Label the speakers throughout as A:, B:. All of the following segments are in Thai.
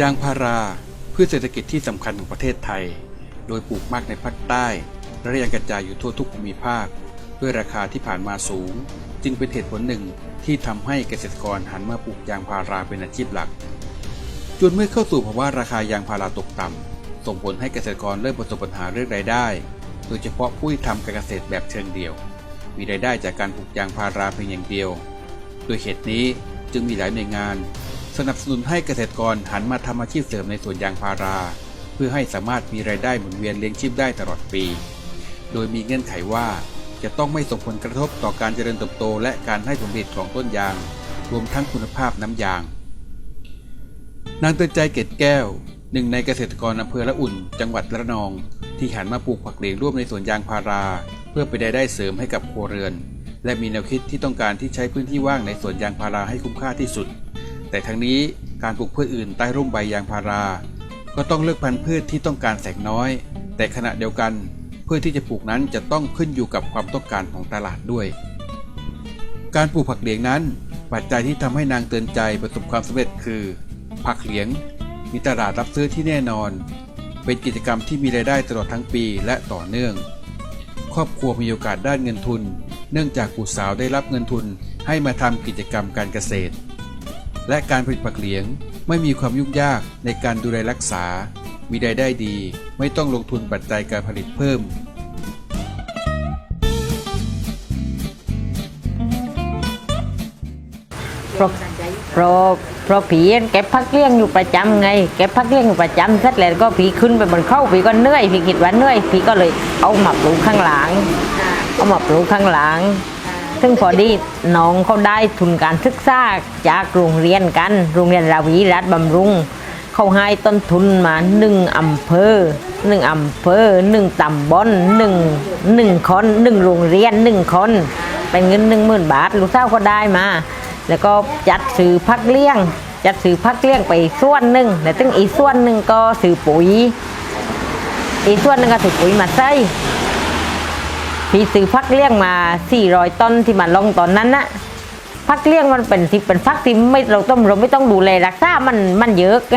A: ยางพาราพืชเศรษฐกิจที่สำคัญของประเทศไทย โดยปลูกมากในภาคใต้ และยังกระจายอยู่ทั่วทุกภูมิภาค ด้วยราคาที่ผ่านมาสูง จึงเป็นเหตุผลหนึ่งที่ทำให้เกษตรกรหันมาปลูกยางพาราเป็นอาชีพหลัก จนเมื่อเข้าสู่ภาวะราคายางพาราตกต่ำส่งผลให้เกษตรกรเริ่มประสบปัญหาเรื่องรายได้ โดยเฉพาะผู้ที่ทำการเกษตรแบบเชิงเดี่ยว มีรายได้จากการปลูกยางพาราเพียงอย่างเดียว โดยเหตุนี้จึงมีหลายหน่วยงาน สนับสนุนให้เกษตรกรหันมาทำอาชีพเสริมในสวนยางพารา เพื่อให้สามารถมีรายได้หมุนเวียนเลี้ยงชีพได้ตลอดปี โดยมีเงื่อนไขว่าจะต้องไม่ส่งผลกระทบต่อการเจริญเติบโต และการให้ผลผลิตของต้นยาง รวมทั้งคุณภาพน้ำยาง นางเตือนใจเกตแก้ว หนึ่งในเกษตรกรอำเภอละอุ่น จังหวัดระนอง ที่หันมาปลูกผักเหลียงร่วมในสวนยางพารา เพื่อไปได้ได้เสริมให้กับครัวเรือน และมีแนวคิดที่ต้องการที่ใช้พื้นที่ว่างในสวนยางพาราให้คุ้มค่าที่สุด แต่ทั้งนี้การปลูกพืชอื่นใต้ร่มใบยางพารา ก็ต้องเลือกพันธุ์พืชที่ต้องการแสงน้อย แต่ขณะเดียวกันพืชที่จะปลูกนั้นจะต้องขึ้นอยู่กับความต้องการของตลาดด้วย การปลูกผักเหลียงนั้น ปัจจัยที่ทำให้นางเตือนใจประสบความสำเร็จคือ ผักเหลียงมีตลาดรับซื้อที่แน่นอน เป็นกิจกรรมที่มีรายได้ตลอดทั้งปีและต่อเนื่อง ครอบครัวมีโอกาสด้านเงินทุน เนื่องจากบุตรสาวได้รับเงินทุนให้มาทำกิจกรรมการเกษตร และการผลิตผักเหลียง ไม่มีความยุ่งยากในการดูแลรักษา มีรายได้ดี ไม่ต้องลงทุนปัจจัยการผลิตเพิ่ม
B: เพราะเพราะเพราะผีเก็บพักเลี้ยงอยู่ประจำไงเก็บพักเลี้ยงอยู่ประจำเสร็จแล้วก็ผีขึ้นไปบนเข้าผีก็เหนื่อยผีคิดว่าเหนื่อยผีก็เลยเอามาปลูกข้างหลัง เอามาปลูกข้างหลัง ซึ่งพอดีน้องเขาได้ทุนการศึกษาจากโรงเรียนกัน โรงเรียนราวีรัฐบำรุง เขาให้ต้นทุนมาหนึ่งอำเภอหนึ่งอำเภอหนึ่งตำบลหนึ่งหนึ่งคนหนึ่งโรงเรียนหนึ่งคน เป็นเงินหนึ่งหมื่นบาท ลูกสาวก็ได้มา แล้วก็จัดซื้อพักเลี้ยง จัดซื้อพักเลี้ยงไปส่วนหนึ่งแล้วตึงอีส่วนหนึ่งก็ซื้อปุ๋ย อีส่วนหนึ่งก็ซื้อปุ๋ยมาใส่ พี่ซื้อพักเลี้ยงมา 400 ต้นที่มาลงตอนนั้นนะพักเลี้ยงมันเป็นสิเป็นพักที่ไม่เราต้องเราไม่ต้องดูแลรักษา มันมันเยอะไง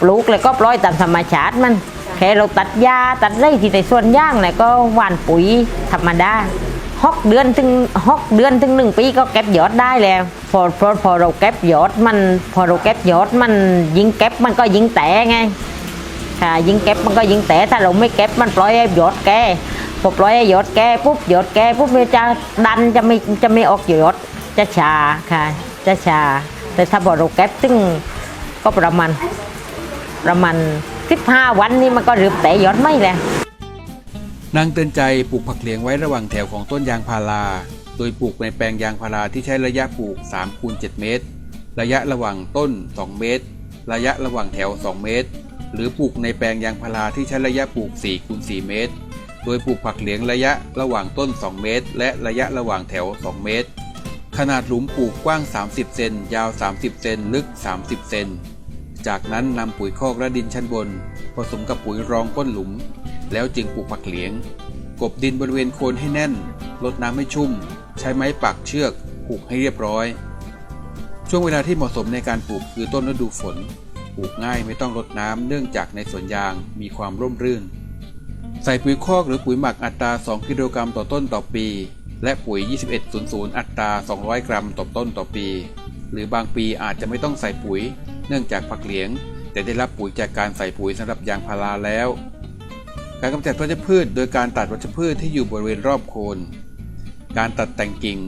B: ปลูกแล้วก็ปล่อยตามธรรมชาติมัน แค่เราตัดหญ้าตัดไร่ที่ในส่วนย่างแล้วก็หว่านปุ๋ยธรรมดาหกเดือนถึงหกเดือนถึงหนึ่งปีก็เก็บยอดได้แล้ว พอพอพอเราเก็บยอดมันพอเราเก็บยอดมันยิงเก็บมันก็ยิงแต่ไงค่ะยิงเก็บมันก็ยิงแต่ถ้าเราไม่เก็บมันปล่อยให้ยอดแก พอปล่อยให้ยอดแก้ปุ๊บยอดแก้ปุ๊บมันจะดันจะไม่จะไม่ออกยอดจะชาค่ะ จะชา แต่ถ้าพอเราเก็บตึงก็ประมาณประมาณสิบห้าวันนี้มันก็ริ่มแต่ยอดไม่แล้ว
A: นางเตือนใจปลูกผักเหลียงไว้ระหว่างแถวของต้นยางพารา โดยปลูกในแปลงยางพาราที่ใช้ระยะปลูก3คูณ7เมตร ระยะระหว่างต้น 2 เมตร ระยะระหว่างแถว 2 เมตร หรือปลูกในแปลงยางพาราที่ใช้ระยะปลูก4คูณ4เมตร โดยปลูกผักเหลียงระยะระหว่างต้น 2 เมตร และระยะระหว่างแถว 2 เมตร ขนาดหลุมปลูกกว้าง 30 เซนยาว 30 เซนลึก 30 เซน จากนั้นนำปุ๋ยคอกและดินชั้นบน ผสมกับปุ๋ยรองก้นหลุม แล้วจึงปลูกผักเหลียง กบดินบริเวณโคนให้แน่น ลดน้ำให้ชุ่ม ใช้ไม้ปักเชือกผูกให้เรียบร้อย ช่วงเวลาที่เหมาะสมในการปลูกคือต้นฤดูฝน ปลูกง่ายไม่ต้องรดน้ำเนื่องจากในสวนยางมีความร่มรื่น ใส่ปุ๋ยคอกหรือปุ๋ยหมักอัตรา 2 กิโลกรัมต่อต้นต่อปี และปุ๋ย 2100 อัตรา 200 กรัมต่อต้นต่อปี หรือบางปีอาจจะไม่ต้องใส่ปุ๋ย เนื่องจากผักเหลียง แต่ได้รับปุ๋ยจากการใส่ปุ๋ยสำหรับยางพาราแล้ว การกำจัดวัชพืช โดยการตัดวัชพืชที่อยู่บริเวณรอบโคน การตัดแต่งกิ่ง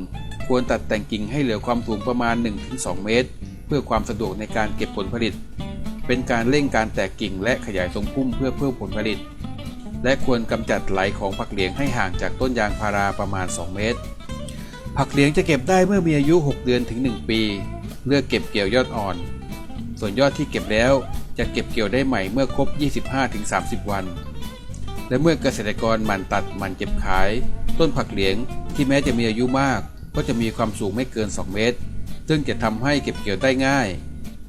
A: ควรตัดแต่งกิ่งให้เหลือความสูงประมาณ 1-2 เมตร เพื่อความสะดวกในการเก็บผลผลิต เป็นการเร่งการแตกกิ่งและขยายทรงพุ่มเพื่อเพิ่มผลผลิต และควรกำจัดไหลของผักเหลียงให้ห่างจากต้นยางพาราประมาณ 2 เมตร ผักเหลียงจะเก็บได้เมื่อมีอายุ 6 เดือนถึง 1 ปี เลือกเก็บเกี่ยวยอดอ่อน ส่วนยอดที่เก็บแล้วจะเก็บเกี่ยวได้ใหม่เมื่อครบ 25-30 วัน และเมื่อเกษตรกรหมั่นตัดหมั่นเก็บขาย ต้นผักเหลียงที่แม้จะมีอายุมาก ก็จะมีความสูงไม่เกิน 2 เมตร ซึ่งจะทำให้เก็บเกี่ยวได้ง่าย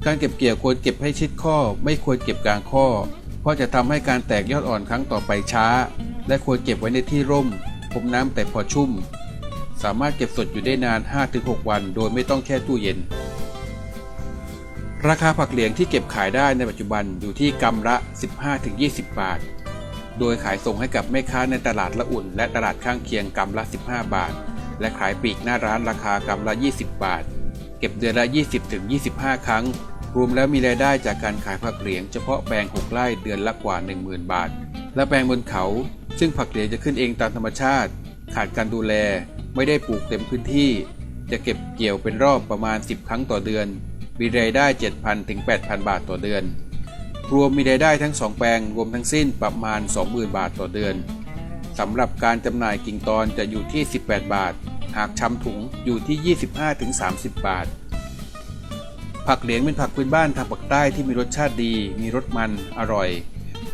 A: การเก็บเกี่ยวควรเก็บให้ชิดข้อ ไม่ควรเก็บกลางข้อ ราะจะทำให้การแตกยอดอ่อนครั้งต่อไปช้า และควรเก็บไว้ในที่ร่มพรมน้ำแต่พอชุ่ม สามารถเก็บสดอยู่ได้นาน 5-6 วัน โดยไม่ต้องแช่ตู้เย็น ราคาผักเหลียงที่เก็บขายได้ในปัจจุบันอยู่ที่กำละ 15-20 บาท โดยขายส่งให้กับแม่ค้าในตลาดละอุ่น และตลาดข้างเคียงกำละ 15 บาท และขายปลีกหน้าร้านราคา กำละ 20 บาท เก็บเดือนละ 20-25 ครั้ง รวมแล้วมีรายได้จากการขายผักเหลียงเฉพาะแปลง6ไร่เดือนละกว่า 10,000 บาท และแปลงบนเขา ซึ่งผักเหลียงจะขึ้นเองตามธรรมชาติ ขาดการดูแล ไม่ได้ปลูกเต็มพื้นที่ จะเก็บเกี่ยวเป็นรอบประมาณ 10 ครั้งต่อเดือน มีรายได้ 7,000 ถึง 8,000 บาทต่อเดือน รวมมีรายได้ทั้ง 2 แปลงรวมทั้งสิ้นประมาณ 20,000 บาทต่อเดือนสำหรับการจำหน่ายกิ่งตอนจะอยู่ที่ 18 บาท หากชำถุงอยู่ที่ 25-30 บาท ผักเหลียงเป็นผักพื้นบ้านทางปากใต้ที่มีรสชาติดี มีรสมันอร่อย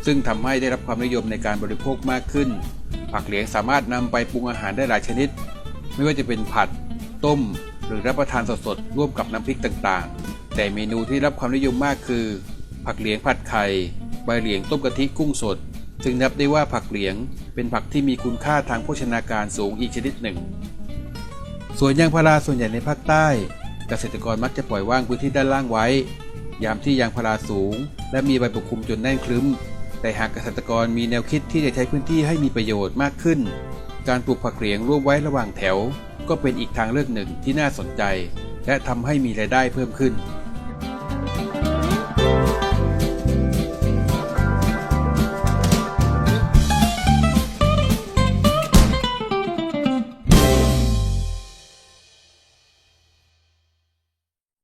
A: ซึ่งทำให้ได้รับความนิยมในการบริโภคมากขึ้น ผักเหลียงสามารถนำไปปรุงอาหารได้หลายชนิด ไม่ว่าจะเป็นผัด ต้ม หรือรับประทานสดๆร่วมกับน้ำพริกต่างๆ แต่เมนูที่รับความนิยมมากคือ ผักเหลียงผัดไข่ใบเหลียงต้มกะทิกุ้งสด ซึ่งนับได้ว่าผักเหลียง เป็นผักที่มีคุณค่าทางโภชนาการสูงอีกชนิดหนึ่งสวนยางพาราส่วนใหญ่ในภาคใต้ กษตรกรมักจะปล่อยว่างพื้นที่ด้านล่างไว้ ยามที่ยางพาราสูง และมีใบปกคลุมจนแน่นครึ้ม แต่หากเกษตรกรมีแนวคิดที่จะใช้พื้นที่ให้มีประโยชน์มากขึ้น การปลูกผักเหลียงร่วมไว้ระหว่างแถว ก็เป็นอีกทางเลือกหนึ่งที่น่าสนใจ และทำให้มีรายได้เพิ่มขึ้น